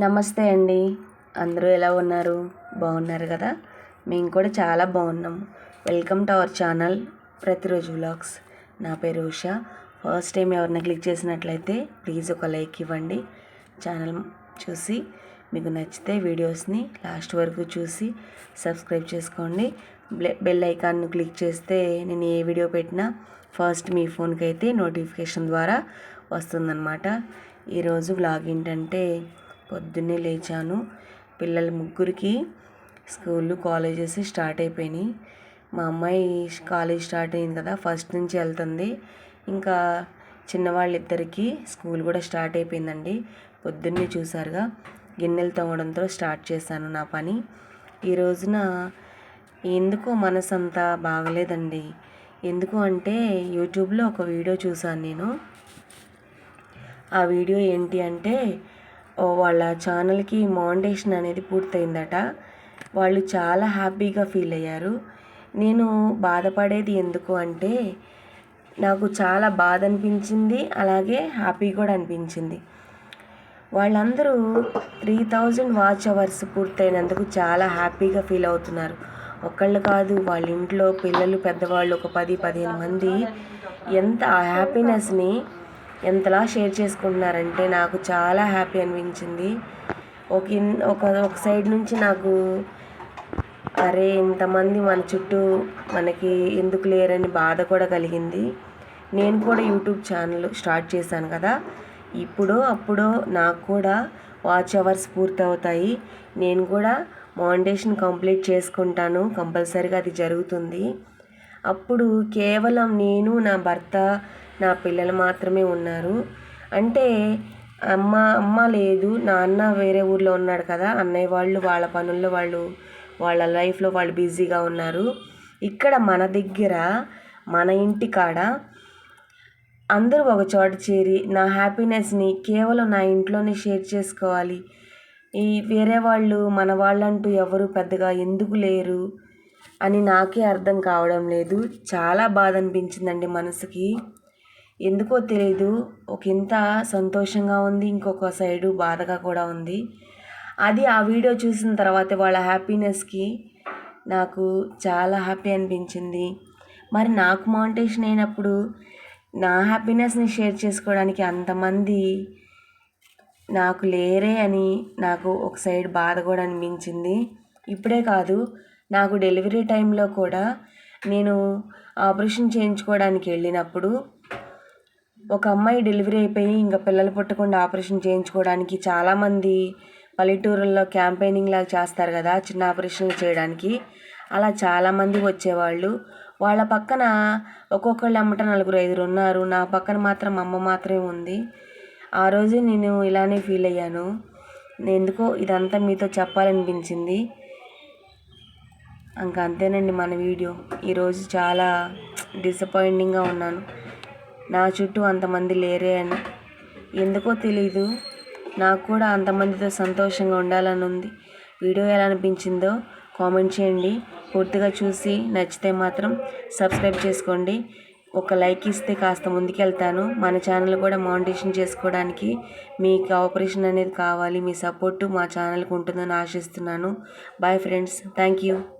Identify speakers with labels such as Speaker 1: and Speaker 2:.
Speaker 1: నమస్తే అండి. అందరూ ఎలా ఉన్నారు? బాగున్నారు కదా? మేము కూడా చాలా బాగున్నాం. వెల్కమ్ టు అవర్ ఛానల్ ప్రతిరోజు వ్లాగ్స్ నా పేరు ఉష. ఫస్ట్ టైం ఎవరిని క్లిక్ చేసినట్లయితే ప్లీజ్ ఒక లైక్ ఇవ్వండి. ఛానల్ చూసి మీకు నచ్చితే వీడియోస్ని లాస్ట్ వరకు చూసి సబ్స్క్రైబ్ చేసుకోండి. బెల్ ఐకాన్ను క్లిక్ చేస్తే నేను ఏ వీడియో పెట్టినా ఫస్ట్ మీ ఫోన్కి అయితే నోటిఫికేషన్ ద్వారా వస్తుందన్నమాట. ఈరోజు వ్లాగ్ ఏంటంటే పొద్దున్నే లేచాను. పిల్లల ముగ్గురికి స్కూళ్ళు కాలేజెస్ స్టార్ట్ అయిపోయినాయి. మా అమ్మాయి కాలేజ్ స్టార్ట్ అయింది కదా ఫస్ట్ నుంచి వెళ్తుంది. ఇంకా చిన్నవాళ్ళిద్దరికీ స్కూల్ కూడా స్టార్ట్ అయిపోయిందండి. పొద్దున్నే చూసారుగా గిన్నెలు తవ్వడంతో స్టార్ట్ చేశాను నా పని. ఈ రోజున ఎందుకో మనసు అంతా బాగలేదండి. ఎందుకు అంటే యూట్యూబ్లో ఒక వీడియో చూసాను నేను. ఆ వీడియో ఏంటి అంటే వాళ్ళ ఛానల్కి మౌండేషన్ అనేది పూర్తయిందట. వాళ్ళు చాలా హ్యాపీగా ఫీల్ అయ్యారు. నేను బాధపడేది ఎందుకు అంటే నాకు చాలా బాధ అనిపించింది అలాగే హ్యాపీ కూడా అనిపించింది. వాళ్ళందరూ త్రీ థౌజండ్ వాచ్ అవర్స్ పూర్తయినందుకు చాలా హ్యాపీగా ఫీల్ అవుతున్నారు. ఒకళ్ళు కాదు వాళ్ళ ఇంట్లో పిల్లలు పెద్దవాళ్ళు ఒక పది పదిహేను మంది ఎంత ఆ హ్యాపీనెస్ని ఎంతలా షేర్ చేసుకుంటున్నారంటే నాకు చాలా హ్యాపీ అనిపించింది. ఒక ఒక ఒక సైడ్ నుంచి నాకు అరే ఇంతమంది మన చుట్టూ మనకి ఎందుకు లేరని బాధ కూడా కలిగింది. నేను కూడా యూట్యూబ్ ఛానల్ స్టార్ట్ చేశాను కదా. ఇప్పుడు అప్పుడు నాకు కూడా వాచ్ అవర్స్ పూర్తవుతాయి. నేను కూడా మౌండేషన్ కంప్లీట్ చేసుకుంటాను. కంపల్సరీగా అది జరుగుతుంది. అప్పుడు కేవలం నేను నా భర్త నా పిల్లలు మాత్రమే ఉన్నారు. అంటే అమ్మ అమ్మ లేదు నాన్న వేరే ఊర్లో ఉన్నాడు కదా అన్నయ్య వాళ్ళు వాళ్ళ పనుల్లో వాళ్ళు వాళ్ళ లైఫ్లో వాళ్ళు బిజీగా ఉన్నారు. ఇక్కడ మన దగ్గర మన ఇంటి కాడ అందరూ ఒక చోట చేరి నా హ్యాపీనెస్ని కేవలం నా ఇంట్లోనే షేర్ చేసుకోవాలి. ఈ వేరే వాళ్ళు మన వాళ్ళంటూ ఎవరు పెద్దగా ఎందుకు లేరు అని నాకే అర్థం కావడం లేదు. చాలా బాధ అనిపించిందండి మనసుకి. ఎందుకో తెలియదు ఒక ఇంత సంతోషంగా ఉంది ఇంకొక సైడు బాధగా కూడా ఉంది. అది ఆ వీడియో చూసిన తర్వాత వాళ్ళ హ్యాపీనెస్కి నాకు చాలా హ్యాపీ అనిపించింది. మరి నాకు మౌంటేషన్ అయినప్పుడు నా హ్యాపీనెస్ని షేర్ చేసుకోవడానికి అంతమంది నాకు లేరే అని నాకు ఒక సైడ్ బాధ కూడా అనిపించింది. ఇప్పుడే కాదు నాకు డెలివరీ టైంలో కూడా నేను ఆపరేషన్ చేయించుకోవడానికి వెళ్ళినప్పుడు ఒక అమ్మాయి డెలివరీ అయిపోయి ఇంకా పిల్లలు పుట్టకుండా ఆపరేషన్ చేయించుకోవడానికి చాలామంది పల్లెటూరుల్లో క్యాంపెయినింగ్ లాగా చేస్తారు కదా చిన్న ఆపరేషన్లు చేయడానికి. అలా చాలామంది వచ్చేవాళ్ళు. వాళ్ళ పక్కన ఒక్కొక్కళ్ళు అమ్మట నలుగురు ఐదుగురు ఉన్నారు. నా పక్కన మాత్రం అమ్మ మాత్రమే ఉంది. ఆ రోజు నేను ఇలానే ఫీల్ అయ్యాను. ఎందుకో ఇదంతా మీతో చెప్పాలనిపించింది. ఇంకా అంతేనండి మన వీడియో. ఈరోజు చాలా డిసప్పాయింటింగ్గా ఉన్నాను. నా చుట్టూ అంతమంది లేరే అని. ఎందుకో తెలీదు. నాకు కూడా అంతమందితో సంతోషంగా ఉండాలని ఉంది వీడియో ఎలా అనిపించిందో కామెంట్ చేయండి. పూర్తిగా చూసి నచ్చితే మాత్రం సబ్స్క్రైబ్ చేసుకోండి. ఒక లైక్ ఇస్తే కాస్త ముందుకెళ్తాను. మన ఛానల్ కూడా మానిటేషన్ చేసుకోవడానికి మీ కోఆపరేషన్ అనేది కావాలి. మీ సపోర్టు మా ఛానల్కి ఉంటుందని ఆశిస్తున్నాను. Bye friends. Thank you.